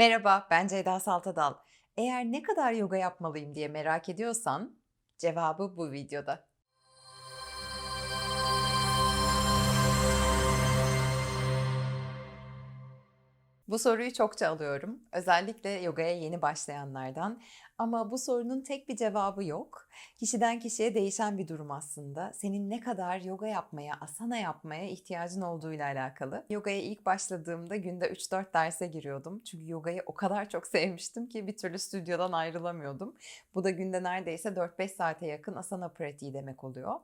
Merhaba, ben Ceyda Saltadal. Eğer ne kadar yoga yapmalıyım diye merak ediyorsan, cevabı bu videoda. Bu soruyu çokça alıyorum. Özellikle yogaya yeni başlayanlardan. Ama bu sorunun tek bir cevabı yok. Kişiden kişiye değişen bir durum aslında. Senin ne kadar yoga yapmaya, asana yapmaya ihtiyacın olduğuyla alakalı. Yogaya ilk başladığımda günde 3-4 derse giriyordum. Çünkü yogayı o kadar çok sevmiştim ki bir türlü stüdyodan ayrılamıyordum. Bu da günde neredeyse 4-5 saate yakın asana pratiği demek oluyor.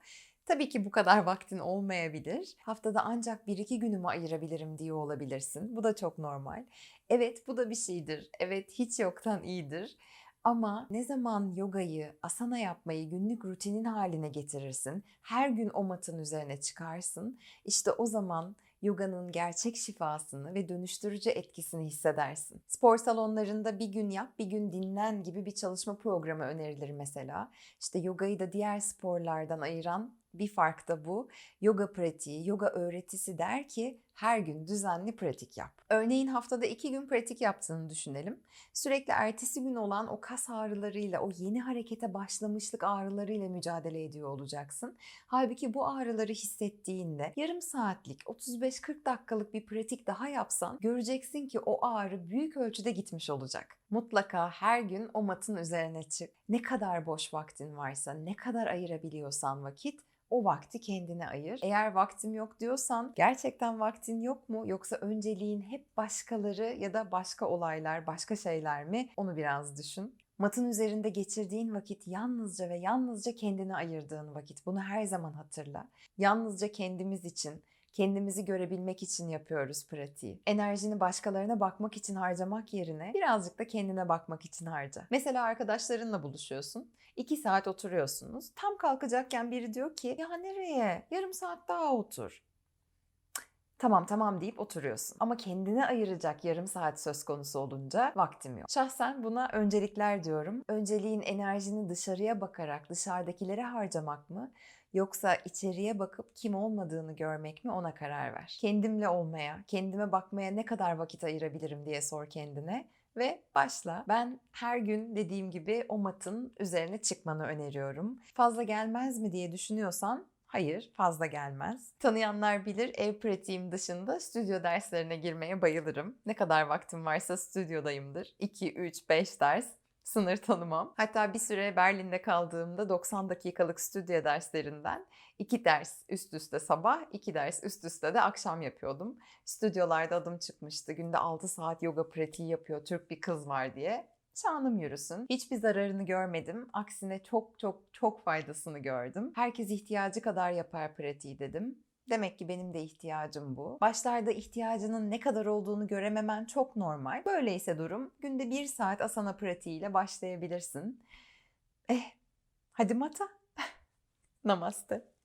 Tabii ki bu kadar vaktin olmayabilir. Haftada ancak 1-2 günümü ayırabilirim diye olabilirsin. Bu da çok normal. Evet bu da bir şeydir. Evet hiç yoktan iyidir. Ama ne zaman yogayı, asana yapmayı günlük rutinin haline getirirsin, her gün o matın üzerine çıkarsın, işte o zaman yoganın gerçek şifasını ve dönüştürücü etkisini hissedersin. Spor salonlarında bir gün yap, bir gün dinlen gibi bir çalışma programı önerilir mesela. İşte yogayı da diğer sporlardan ayıran bir fark da bu. Yoga pratiği, yoga öğretisi der ki her gün düzenli pratik yap. Örneğin haftada iki gün pratik yaptığını düşünelim. Sürekli ertesi gün olan o kas ağrılarıyla, o yeni harekete başlamışlık ağrılarıyla mücadele ediyor olacaksın. Halbuki bu ağrıları hissettiğinde yarım saatlik, 35-40 dakikalık bir pratik daha yapsan göreceksin ki o ağrı büyük ölçüde gitmiş olacak. Mutlaka her gün o matın üzerine çık. Ne kadar boş vaktin varsa, ne kadar ayırabiliyorsan vakit o vakti kendine ayır. Eğer vaktim yok diyorsan gerçekten vaktin yok mu yoksa önceliğin hep başkaları ya da başka olaylar, başka şeyler mi? Onu biraz düşün. Matın üzerinde geçirdiğin vakit yalnızca ve yalnızca kendine ayırdığın vakit. Bunu her zaman hatırla. Yalnızca kendimiz için, kendimizi görebilmek için yapıyoruz pratiği. Enerjini başkalarına bakmak için harcamak yerine birazcık da kendine bakmak için harca. Mesela arkadaşlarınla buluşuyorsun. iki saat oturuyorsunuz. Tam kalkacakken biri diyor ki ya nereye? Yarım saat daha otur. Tamam tamam deyip oturuyorsun. Ama kendine ayıracak yarım saat söz konusu olunca vaktim yok. Şahsen buna öncelikler diyorum. Önceliğin enerjini dışarıya bakarak dışarıdakilere harcamak mı? Yoksa içeriye bakıp kim olmadığını görmek mi ona karar ver. Kendimle olmaya, kendime bakmaya ne kadar vakit ayırabilirim diye sor kendine ve başla. Ben her gün dediğim gibi o matın üzerine çıkmanı öneriyorum. Fazla gelmez mi diye düşünüyorsan Hayır, fazla gelmez. Tanıyanlar bilir ev pratiğim dışında stüdyo derslerine girmeye bayılırım. Ne kadar vaktim varsa stüdyodayımdır. 2, 3, 5 ders sınır tanımam. Hatta bir süre Berlin'de kaldığımda 90 dakikalık stüdyo derslerinden iki ders üst üste sabah, iki ders üst üste de akşam yapıyordum. Stüdyolarda adım çıkmıştı. Günde 6 saat yoga pratiği yapıyor Türk bir kız var diye. Şanım yürüsün. Hiçbir zararını görmedim. Aksine çok çok çok faydasını gördüm. Herkes ihtiyacı kadar yapar pratiği dedim. Demek ki benim de ihtiyacım bu. Başlarda ihtiyacının ne kadar olduğunu görememen çok normal. Böyleyse durum günde bir saat asana pratiğiyle başlayabilirsin. Eh, hadi mata. Namaste.